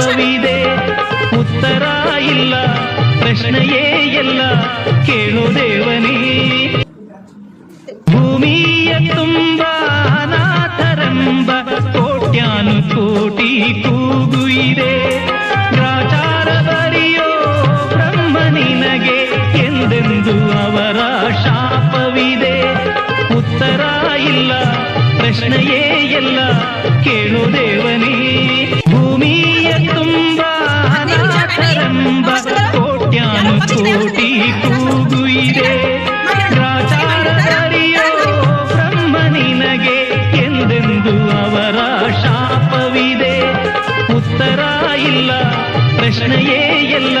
ಪ್ರಶ್ನವಿದೆ ಉತ್ತರ ಇಲ್ಲ, ಪ್ರಶ್ನೆಯೇ ಎಲ್ಲ ಕೇಳು ದೇವನೇ. ಭೂಮಿಯ ತುಂಬ ಅನಾಥರೆಂಬ ಕೋಟ್ಯಾನು ಕೋಟಿ ಕೂಗು ಇದೆ. ಗ್ರಾಚಾರ ಬರಿಯೋ ಬ್ರಹ್ಮ ನಿನಗೆ ಎಂದೆಂದು ಅವರ ಶಾಪವಿದೆ. ಉತ್ತರ ಇಲ್ಲ, ಪ್ರಶ್ನೆಯೇ ಎಲ್ಲ ಕೇಳು ದೇವ ಉತ್ತರ ಇಲ್ಲ ಪ್ರಶ್ನೆಯೇ ಎಲ್ಲ